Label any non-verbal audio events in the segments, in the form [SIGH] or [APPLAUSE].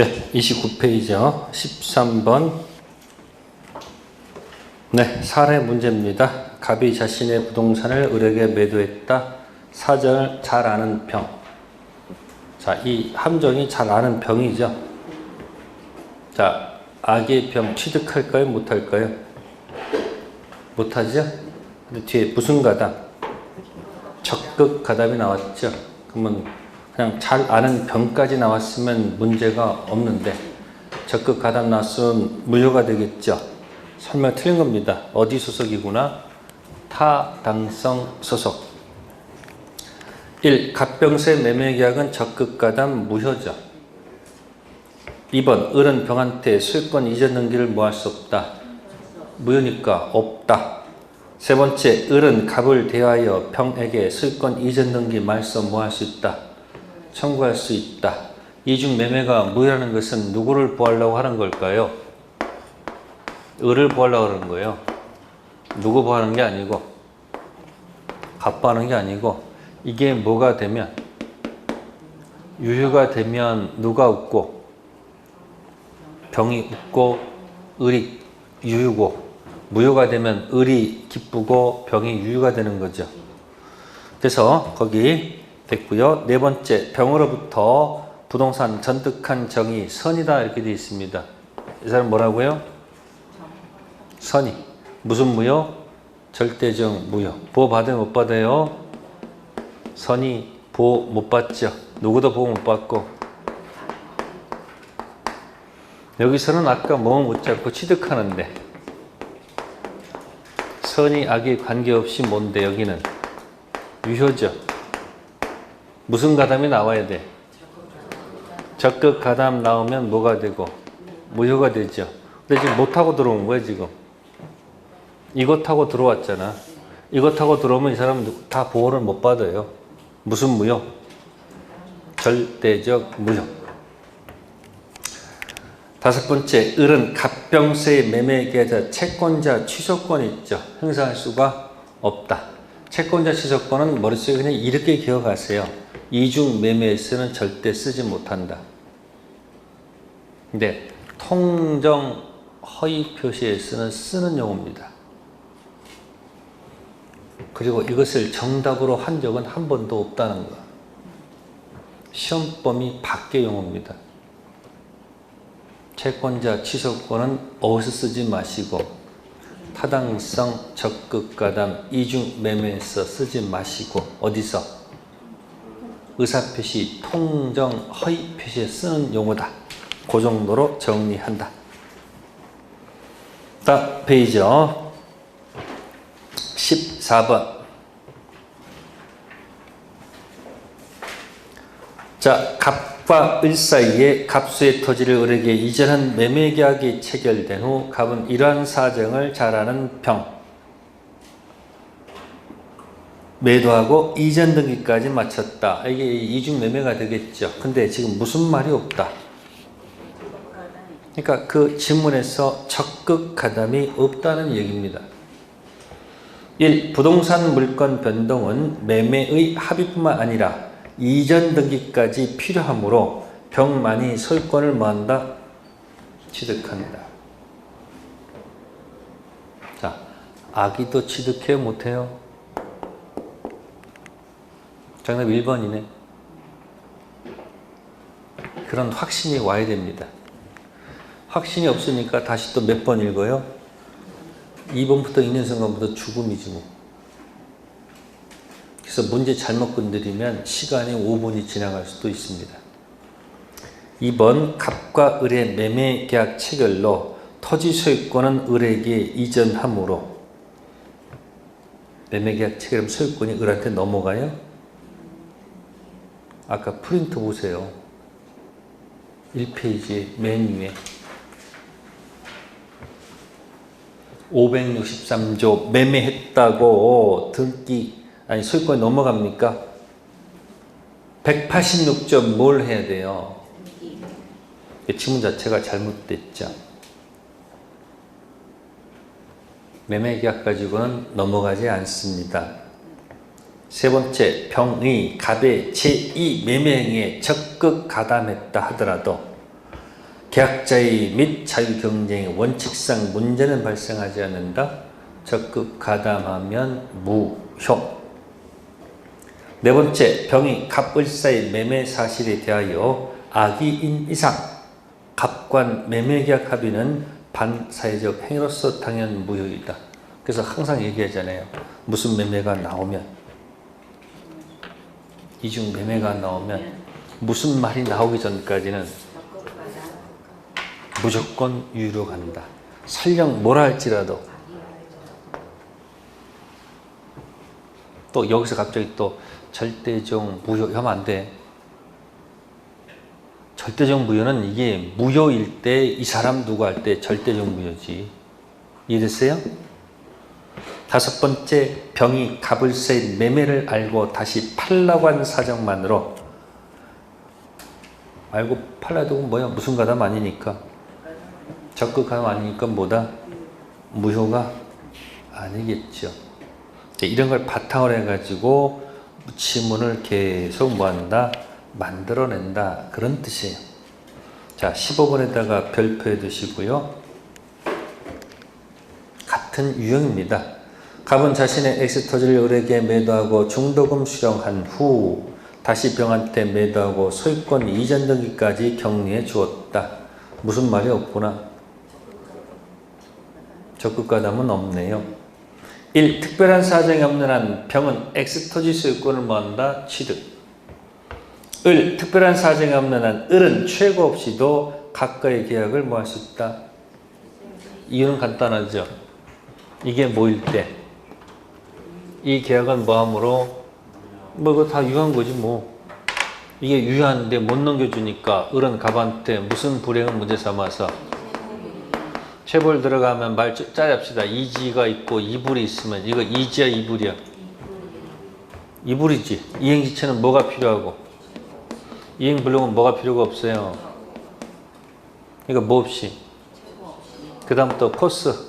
네, 29페이지요. 13번. 네, 사례 문제입니다. 갑이 자신의 부동산을 을에게 매도했다. 사정을 잘 아는 병. 자, 이 함정이 잘 아는 병이죠. 자, 악의 병 취득할까요? 못할까요? 못하죠? 근데 뒤에 무슨 가담? 적극 가담이 나왔죠. 그러면 그냥 잘 아는 병까지 나왔으면 문제가 없는데 적극 가담 나왔으면 무효가 되겠죠. 설명 틀린 겁니다. 어디 소속이구나? 타당성 소속. 1. 갑병세 매매계약은 적극 가담 무효죠. 2번 을은 병한테 소유권 이전 등기를 뭐할 수 없다. 무효니까 없다. 세 번째 을은 갑을 대하여 병에게 소유권 이전 등기 말소 뭐할 수 있다. 청구할 수 있다. 이중 매매가 무효라는 것은 누구를 보하려고 하는 걸까요? 을을 보하려고 하는 거예요. 누구 보하는 게 아니고 갑 보하는 게 아니고 이게 뭐가 되면 유효가 되면 누가 웃고 병이 웃고 을이 유효고 무효가 되면 을이 기쁘고 병이 유효가 되는 거죠. 그래서 거기 됐고요. 네 번째 병으로부터 부동산 전득한 정이 선이다 이렇게 되어 있습니다. 이 사람 뭐라고요? 선이 무슨 무효? 절대적 무효. 보호 받아요 못 받아요? 선이 보호 못 받죠. 누구도 보호 못 받고 여기서는 아까 뭐못 잡고 취득하는데 선이 악이 관계없이 뭔데 여기는 유효죠. 무슨 가담이 나와야 돼? 적극 가담 나오면 뭐가 되고 무효가 되죠. 근데 지금 못 타고 들어온 거야 지금. 이거 타고 들어왔잖아. 이거 타고 들어오면 이 사람은 다 보호를 못 받아요. 무슨 무효? 절대적 무효. 다섯 번째, 을은 갑병세의 매매계좌 채권자 취소권이 있죠. 행사할 수가 없다. 채권자 취소권은 머릿속에 그냥 이렇게 기억하세요. 이중 매매에서는 절대 쓰지 못한다. 근데 통정 허위 표시에서는 쓰는 용어입니다. 그리고 이것을 정답으로 한 적은 한 번도 없다는 거. 시험 범위 밖의 용어입니다. 채권자 취소권은 어디서 쓰지 마시고 타당성 적극 가담 이중 매매에서 쓰지 마시고 어디서 의사표시 통정 허위 표시에 쓰는 용어다. 그 정도로 정리한다. 다음 페이지요. 14번. 자, 갑과 을 사이에 갑수의 토지를 을에게 이전한 매매계약이 체결된 후 갑은 이러한 사정을 잘 아는 병. 매도하고 이전 등기까지 마쳤다. 이게 이중 매매가 되겠죠. 근데 지금 무슨 말이 없다. 그러니까 그 지문에서 적극 가담이 없다는 얘기입니다. 1. 부동산 물건 변동은 매매의 합의뿐만 아니라 이전 등기까지 필요하므로 병만이 소유권을 뭐한다? 취득한다. 자, 아기도 취득해요? 못해요? 정답 1번이네. 그런 확신이 와야 됩니다. 확신이 없으니까 다시 또 몇 번 읽어요? 2번부터 있는 순간부터 죽음이지 뭐. 그래서 문제 잘못 건드리면 시간이 5분이 지나갈 수도 있습니다. 2번 갑과 을의 매매 계약 체결로 토지 소유권은 을에게 이전하므로 매매 계약 체결하면 소유권이 을한테 넘어가요? 아까 프린트 보세요. 1페이지 맨 위에 563조 매매했다고 등기 아니 소유권이 넘어갑니까? 186조 뭘 해야 돼요? 지문 자체가 잘못됐죠. 매매계약 가지고는 넘어가지 않습니다. 세 번째, 병의 갑의 제2 매매행에 적극 가담했다 하더라도 계약자의 및 자유 경쟁의 원칙상 문제는 발생하지 않는다. 적극 가담하면 무효. 네 번째, 병이 갑을사의 매매 사실에 대하여 악의인 이상 갑관 매매계약 합의는 반사회적 행위로서 당연 무효이다. 그래서 항상 얘기하잖아요. 무슨 매매가 나오면 이중 매매가 나오면 무슨 말이 나오기 전까지는 무조건 유효로 간다. 설령 뭐라 할지라도 또 여기서 갑자기 또 절대적 무효 하면 안 돼. 절대적 무효는 이게 무효일 때 이 사람 누구 할 때 절대적 무효지. 이해됐어요? 다섯 번째 병이 갑을세 매매를 알고 다시 팔라고 한 사정만으로 알고 팔라도 뭐야 무슨 가담 아니니까 적극 가담 아니니까 뭐다 무효가 아니겠죠. 네, 이런 걸 바탕으로 해가지고 지문을 계속 뭐한다 만들어낸다 그런 뜻이에요. 자 15번에다가 별표해 두시고요. 같은 유형입니다. 갑은 자신의 엑스터지를 을에게 매도하고 중도금 수령한 후 다시 병한테 매도하고 소유권 이전 등기까지 격리해 주었다. 무슨 말이 없구나. 적극가담은 없네요. 1. 특별한 사정이 없는 한 병은 엑스터지 소유권을 뭐한다? 취득. 을. 특별한 사정이 없는 한 을은 최고 없이도 각각의 계약을 뭐할수 있다? 이유는 간단하죠. 이게 뭐일 때? 이 계약은 뭐함으로 뭐 이거 다 유효한 거지 뭐. 이게 유효한데 못 넘겨주니까 을은 갑한테 무슨 불행을 문제 삼아서. 체벌 들어가면 말 짜잡시다. 이지가 있고 이불이 있으면 이거 이지야 이불이야? 이불이지. 이행지체는 뭐가 필요하고? 이행불능은 뭐가 필요가 없어요. 이거 뭐 없이? 그 다음부터 코스.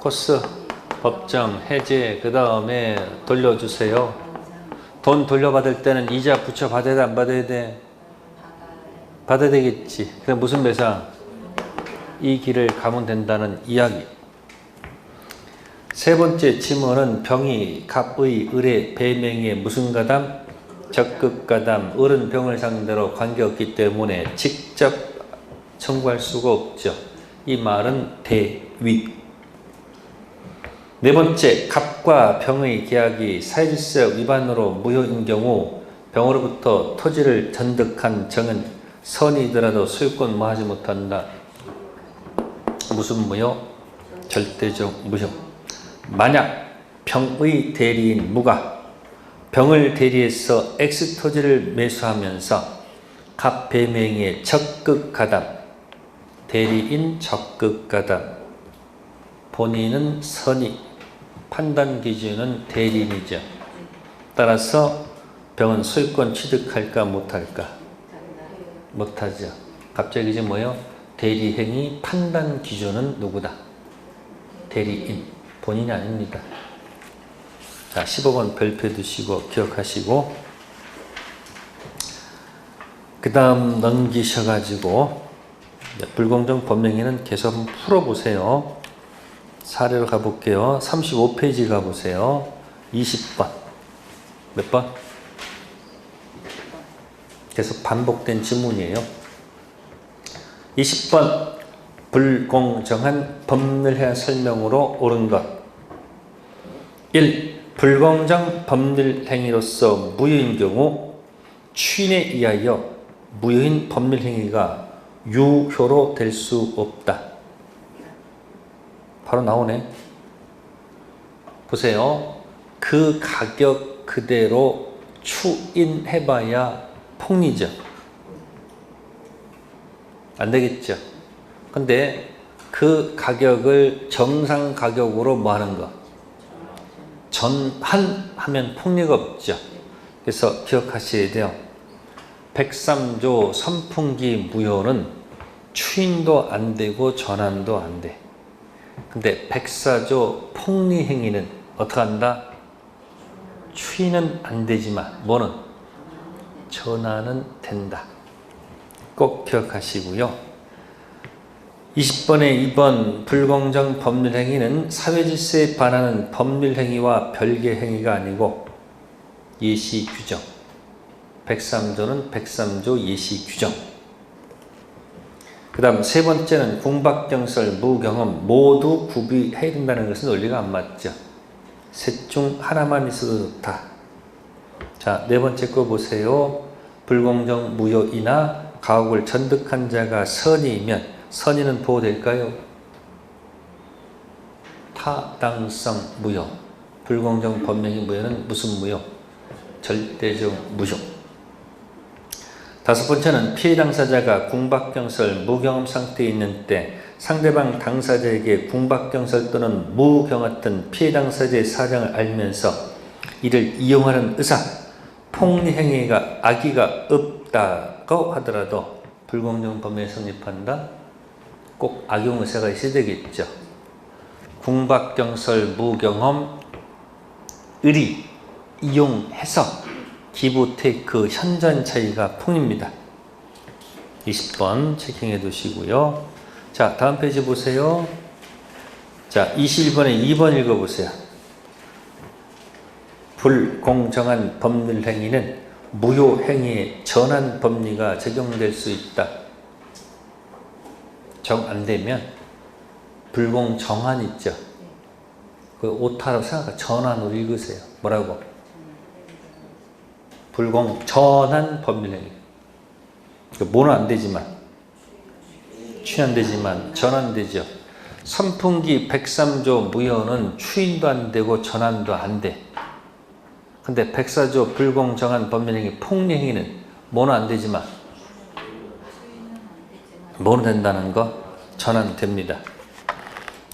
코스 법정 해제 그 다음에 돌려주세요. 돈 돌려받을 때는 이자 붙여 받아야 돼 안 받아야 돼? 받아야 되겠지. 그래 무슨 배상? 이 길을 가면 된다는 이야기. 세 번째 지문은 병이 갑의 을의 배명에 무슨 가담? 적극 가담. 을은 병을 상대로 관계없기 때문에 직접 청구할 수가 없죠. 이 말은 대위. 네 번째, 갑과 병의 계약이 사회질서 위반으로 무효인 경우 병으로부터 토지를 전득한 정은 선이더라도 소유권 뭐하지 못한다. 무슨 무효? 절대적 무효. 만약 병의 대리인 무가 병을 대리해서 X 토지를 매수하면서 갑 배명의 적극 가담, 대리인 적극 가담, 본인은 선의, 판단 기준은 대리인이죠. 따라서 병은 소유권 취득할까 못할까? 못하죠. 갑자기 이제 뭐요? 대리행위 판단 기준은 누구다? 대리인. 본인이 아닙니다. 자, 15번 별표 두시고 기억하시고 그 다음 넘기셔가지고 불공정 법령에는 계속 풀어보세요. 사례로 가볼게요. 35페이지 가보세요. 20번. 몇 번? 계속 반복된 지문이에요. 20번. 불공정한 법률해 설명으로 옳은 것. 1. 불공정 법률 행위로서 무효인 경우 취인에 의하여 무효인 법률 행위가 유효로 될 수 없다. 바로 나오네. 보세요. 그 가격 그대로 추인해봐야 폭리죠. 안 되겠죠. 근데 그 가격을 정상 가격으로 뭐 하는 거? 전한 하면 폭리가 없죠. 그래서 기억하셔야 돼요. 103조 선풍기 무효는 추인도 안 되고 전환도 안 돼. 근데 104조 폭리 행위는 어떻게 한다? 추인은 안 되지만 뭐는 전환은 된다. 꼭 기억하시고요. 20번에 2번 불공정 법률 행위는 사회 질서에 반하는 법률 행위와 별개 행위가 아니고 예시 규정. 103조는 103조 예시 규정. 그 다음 세 번째는 궁박경설, 무경험 모두 구비해야 된다는 것은 논리가 안 맞죠. 셋 중 하나만 있어도 좋다. 자, 네 번째 거 보세요. 불공정 무효이나 가혹을 전득한 자가 선의이면 선의는 보호될까요? 타당성 무효. 불공정 법명의 무효는 무슨 무효? 절대적 무효. 다섯 번째는 피해 당사자가 궁박경설 무경험 상태에 있는 때 상대방 당사자에게 궁박경설 또는 무경했던 피해 당사자의 사정을 알면서 이를 이용하는 의사, 폭리 행위가 악의가 없다고 하더라도 불공정 법에 성립한다. 꼭 악용 의사가 있어야 되겠죠. 궁박경설 무경험 의리 이용해서 기부 테이크 현전 차이가 풍입니다. 20번 체킹해 두시고요. 자, 다음 페이지 보세요. 자, 21번에 2번 읽어 보세요. 불공정한 법률 행위는 무효 행위에 전환 법리가 적용될 수 있다. 정 안 되면 불공정한 있죠. 그 오타로 생각하 전환으로 읽으세요. 뭐라고? 불공 전환 법률 행위. 그 뭐는 안 되지만 추인되지만 전환 되죠. 선풍기 103조 무효는 추인도 안 되고 전환도 안 돼. 근데 104조 불공정한 법률행위 폭리행위는 뭐는 안 되지만 뭐는 된다는 거 전환됩니다.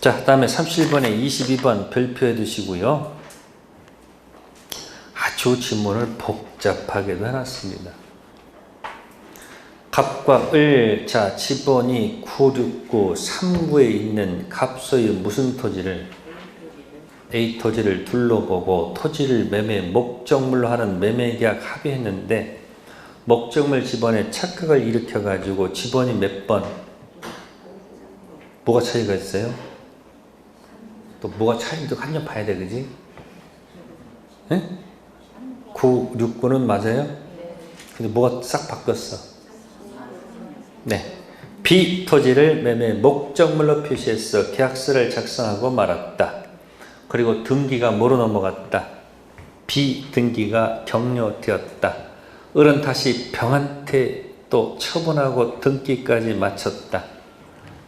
자, 다음에 31번에 22번 별표해 두시고요. 아주 지문을 복잡하게도 해놨습니다. 갑과 을, 자, 지번이 969, 39에 있는 갑소의 무슨 토지를 A 토지를 둘러보고 토지를 매매 목적물로 하는 매매 계약 합의했는데 목적물 지번에 착각을 일으켜 가지고 지번이 몇 번? 뭐가 차이가 있어요? 또 뭐가 차이인지 한번 봐야 돼, 그지? 예? 9, 6, 9는 맞아요? 근데 뭐가 싹 바뀌었어? 네. B 토지를 매매 목적물로 표시해서 계약서를 작성하고 말았다. 그리고 등기가 뭐로 넘어갔다. B 등기가 격려되었다. 을은 다시 병한테 또 처분하고 등기까지 마쳤다.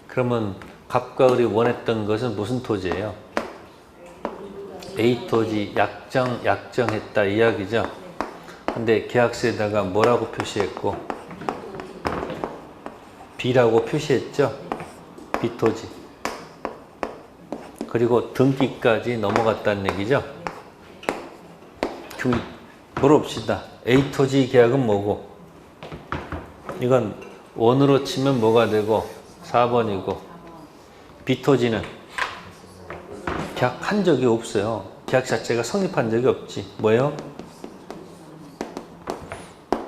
그러면 갑과 을이 원했던 것은 무슨 토지예요? A 토지 약정 약정했다 이야기죠. 근데 계약서에다가 뭐라고 표시했고 B라고 표시했죠. B 토지. 그리고 등기까지 넘어갔다는 얘기죠. 그 물어봅시다. A 토지 계약은 뭐고? 이건 원으로 치면 뭐가 되고 4번이고 B 토지는 계약한 적이 없어요. 계약 자체가 성립한 적이 없지. 뭐예요?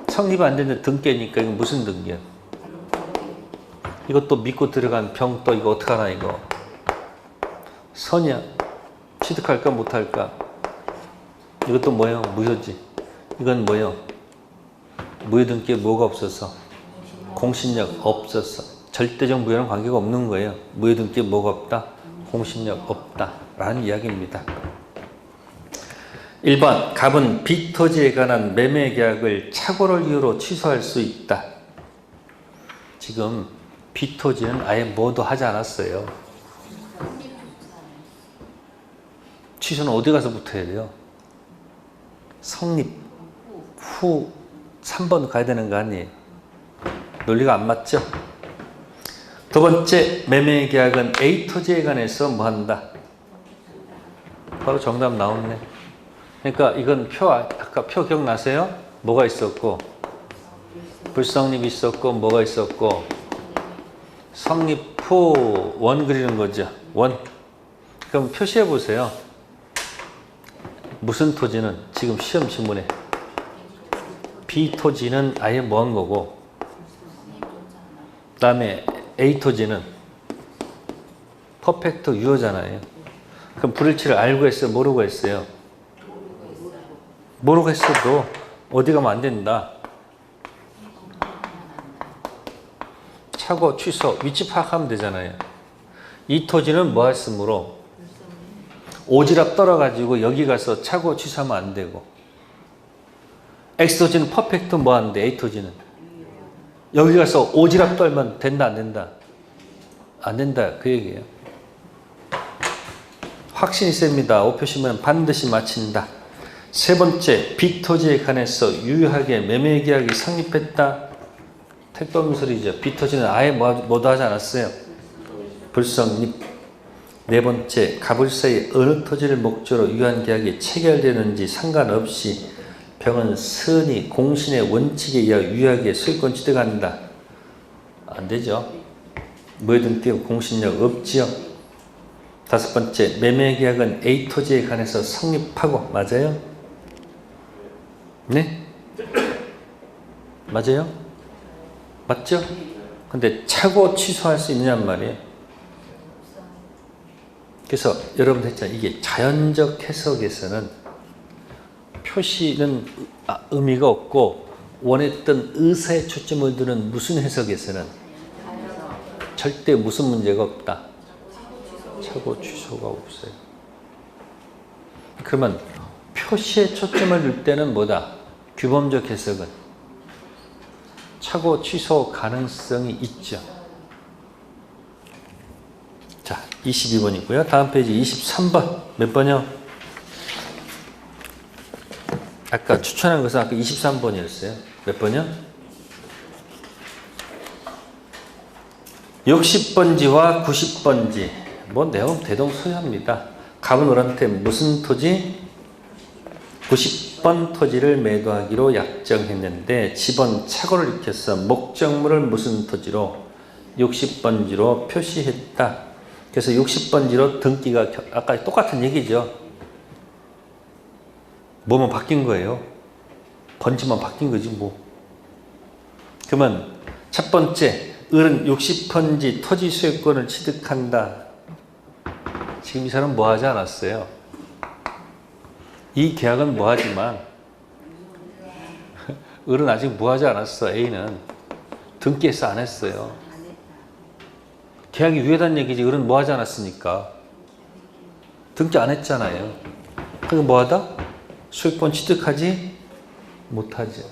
성립 안 되는데 등기니까 이거 무슨 등기야? 이것도 믿고 들어간 병또 이거 어떡하나 이거. 선이야. 취득할까 못할까? 이것도 뭐예요? 무효지. 이건 뭐예요? 무효 등기에 뭐가 없어서? 공신력 없었어. 절대적 무효는 관계가 없는 거예요. 무효 등기에 뭐가 없다? 공신력 없다. 라는 이야기입니다. 1번 갑은 빚토지에 관한 매매 계약을 착오를 이유로 취소할 수 있다. 지금 빚토지는 아예 뭐도 하지 않았어요. 취소는 어디 가서 붙어야 돼요? 성립 후 3번 가야 되는 거 아니에요? 논리가 안 맞죠? 두 번째 매매 계약은 A 토지에 관해서 뭐 한다? 바로 정답 나왔네. 그러니까 이건 표 아까 표 기억나세요? 뭐가 있었고 불성립 있었고 뭐가 있었고 성립 후 원 그리는 거죠. 원. 그럼 표시해 보세요. 무슨 토지는 지금 시험 지문에 B 토지는 아예 뭐한 거고 그 다음에 A 토지는 퍼펙트 유효잖아요. 그럼 불일치를 알고 했어요? 모르고 했어요? 모르고 했어도 어디 가면 안 된다. 차고 취소 위치 파악하면 되잖아요. 이 토지는 뭐 했으므로 오지랖 떨어가지고 여기 가서 차고 취소하면 안 되고 X 토지는 퍼펙트 뭐 하는데 A 토지는 여기 가서 오지랖 떨면 된다 안 된다 안 된다 그 얘기예요. 확신이 셉니다. 5표시면 반드시 마친다. 세 번째, 빚토지에 관해서 유효하게 매매 계약이 성립했다. 택도 없는 소리죠. 빚토지는 아예 뭐, 뭐도 하지 않았어요. 불성립. 네 번째, 가불사의 어느 토지를 목적으로 유한 계약이 체결되는지 상관없이 병은 선이 공신의 원칙에 의하 유효하게 소유권 취득한다. 안 되죠. 뭐든 띄고 공신력 없지요. 다섯 번째, 매매 계약은 A 토지에 관해서 성립하고 맞아요? 네? 맞아요? 맞죠? 근데 차고 취소할 수 있느냔 말이에요. 그래서 여러분 했잖아요. 이게 자연적 해석에서는 표시는 아, 의미가 없고 원했던 의사에 초점을 두는 무슨 해석에서는 절대 무슨 문제가 없다. 차고 취소가 없어요. 그러면 표시에 초점을 둘 때는 뭐다? 규범적 해석은 차고 취소 가능성이 있죠. 자, 22번이고요. 다음 페이지 23번. 몇 번이요? 아까 추천한 것은 아까 23번이었어요. 몇 번이요? 60번지와 90번지. 뭐 내용 대동소이합니다. 을한테 무슨 토지? 90번 토지를 매도하기로 약정했는데 집은 착오를 일으켜서 목적물을 무슨 토지로 60번지로 표시했다. 그래서 60번지로 등기가 겨- 아까 똑같은 얘기죠. 뭐만 바뀐 거예요. 번지만 바뀐 거지 뭐. 그러면 첫 번째 을은 60번지 토지 소유권을 취득한다. 지금 이 사람 뭐 하지 않았어요? 이 계약은 뭐 하지만 [LAUGHS] 을은 아직 뭐 하지 않았어. A는 등기해서 안 했어요. 계약이 유효한 얘기지. 을은 뭐 하지 않았으니까. 등기 안 했잖아요. 그럼 뭐 하다? 소유권 취득하지 못하죠.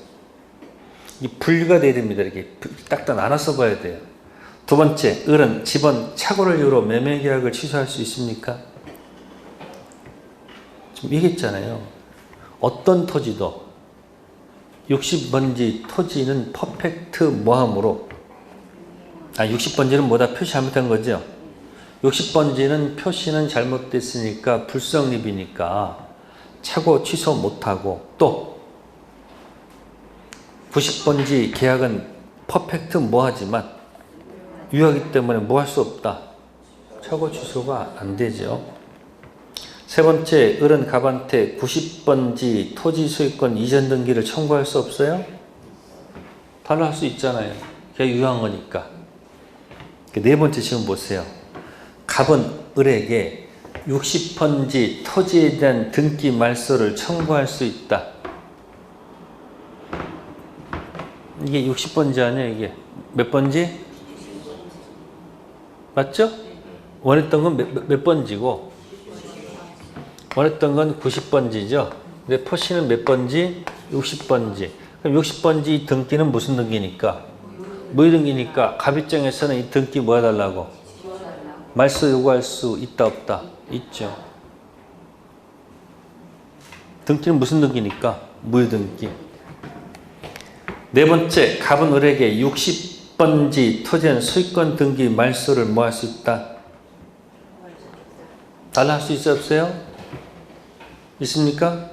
이 분리가 돼야 됩니다. 이렇게 딱딱 나눠서 봐야 돼요. 두 번째, 을은 집은 착오를 이유로 매매 계약을 취소할 수 있습니까? 지금 얘기했잖아요. 어떤 토지도 60번지 토지는 퍼펙트 모함으로 아 60번지는 뭐다 표시 잘못한 거죠. 60번지는 표시는 잘못됐으니까 불성립이니까 차고 취소 못하고 또 90번지 계약은 퍼펙트 뭐하지만 유효하기 때문에 뭐 할 수 없다. 차고 취소가 안 되죠. 세 번째, 을은 갑한테 90번지 토지 소유권 이전 등기를 청구할 수 없어요? 바로 할 수 있잖아요. 그게 유효한 거니까. 그네 번째 지금 보세요. 갑은 을에게 60번지 토지에 대한 등기 말소를 청구할 수 있다. 이게 60번지 아니야 이게 몇 번지? 맞죠? 원했던 건 몇, 몇 번지고 원했던 건 90번지죠. 근데 표시는 몇 번지? 60번지. 그럼 60번지 등기는 무슨 등기니까? 무효 등기니까 갑입장에서는 이 등기 뭐 해달라고? 말소 요구할 수 있다 없다? 있죠. 등기는 무슨 등기니까? 무효 등기. 네 번째, 갑은 을에게 60 번지 토지는 소유권 등기 말소를 뭐 할 수 있다? 달라 할 수 있어 없어요? 있습니까?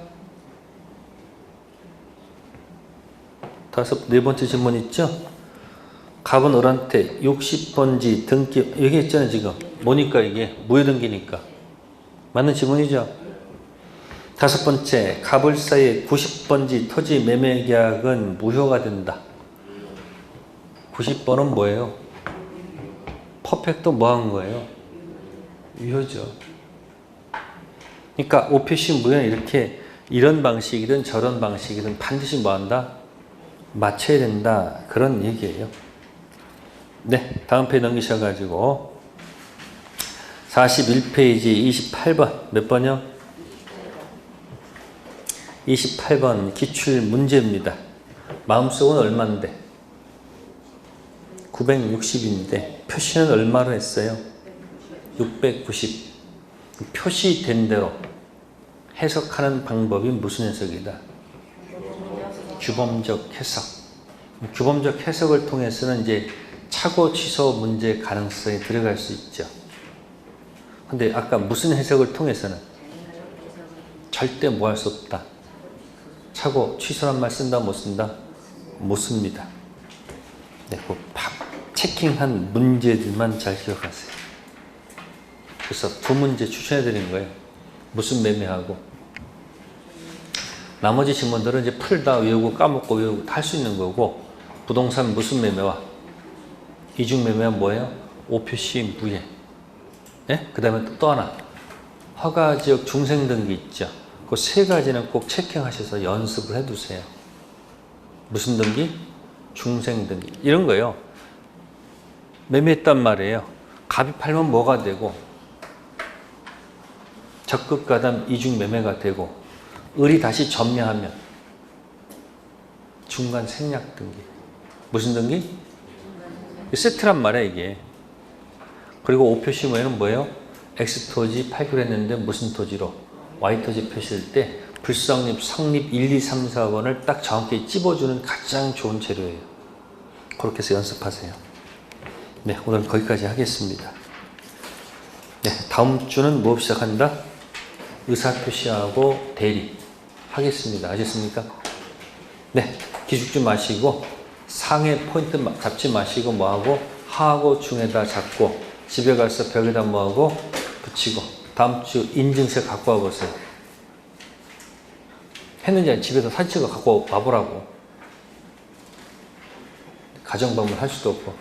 다섯 네 번째 질문 있죠? 갑은 을한테 60번지 등기 얘기했잖아요 지금 뭐니까 이게 무효등기니까 맞는 질문이죠? 다섯 번째 갑을사의 90번지 토지 매매 계약은 무효가 된다 90번은 뭐예요? 퍼펙트 뭐 한 거예요? 유효죠. 그러니까 오표시 무효는 이렇게 이런 방식이든 저런 방식이든 반드시 뭐 한다? 맞춰야 된다. 그런 얘기예요. 네, 다음 페이지 넘기셔가지고 41페이지 28번 몇 번이요? 28번 기출 문제입니다. 마음속은 얼마인데? 960인데 표시는 얼마로 했어요? 690. 표시된 대로 해석하는 방법이 무슨 해석이다? 규범적 해석. 규범적 해석을 통해서는 이제 착오 취소 문제 가능성이 들어갈 수 있죠. 근데 아까 무슨 해석을 통해서는 절대 뭐 할 수 없다. 착오 취소란 말 쓴다 못 쓴다? 못 씁니다. 네, 그팍 체킹한 문제들만 잘 기억하세요. 그래서 두 문제 추천해 드리는 거예요. 무슨 매매하고 나머지 질문들은 이제 풀다 외우고 까먹고 외우고 다 할 수 있는 거고 부동산 무슨 매매와 이중 매매は뭐예요? 오표시 무예. 예? 그 다음에 또 하나 허가 지역 중생 등기 있죠. 그 세 가지는 꼭 체킹하셔서 연습을 해두세요. 무슨 등기? 중생 등기 이런 거예요. 매매했단 말이에요. 갑이 팔면 뭐가 되고 적극 가담 이중 매매가 되고 을이 다시 전매하면 중간 생략 등기 무슨 등기? 세트란 말이야 이게 그리고 오표시 모에는 뭐예요? X토지 팔기했는데 무슨 토지로 Y토지 표시할 때 불성립, 성립 1, 2, 3, 4번을 딱 정확히 찝어주는 가장 좋은 재료예요 그렇게 해서 연습하세요 네 오늘 거기까지 하겠습니다 네 다음 주는 뭐 시작한다? 의사표시하고 대리 하겠습니다. 아셨습니까? 네, 기죽 좀 마시고 상해 포인트 마- 잡지 마시고 뭐하고 하하고 중에다 잡고 집에 가서 벽에다 뭐하고 붙이고 다음 주 인증서 갖고 와보세요. 했는지 아니 집에서 사진 찍어 갖고 와보라고. 가정방문 할 수도 없고.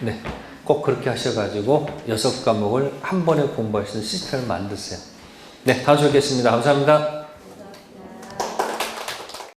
네, 꼭 그렇게 하셔가지고 여섯 과목을 한 번에 공부할 수 있는 시스템을 만드세요. 네, 다음 주에 뵙겠습니다. 감사합니다.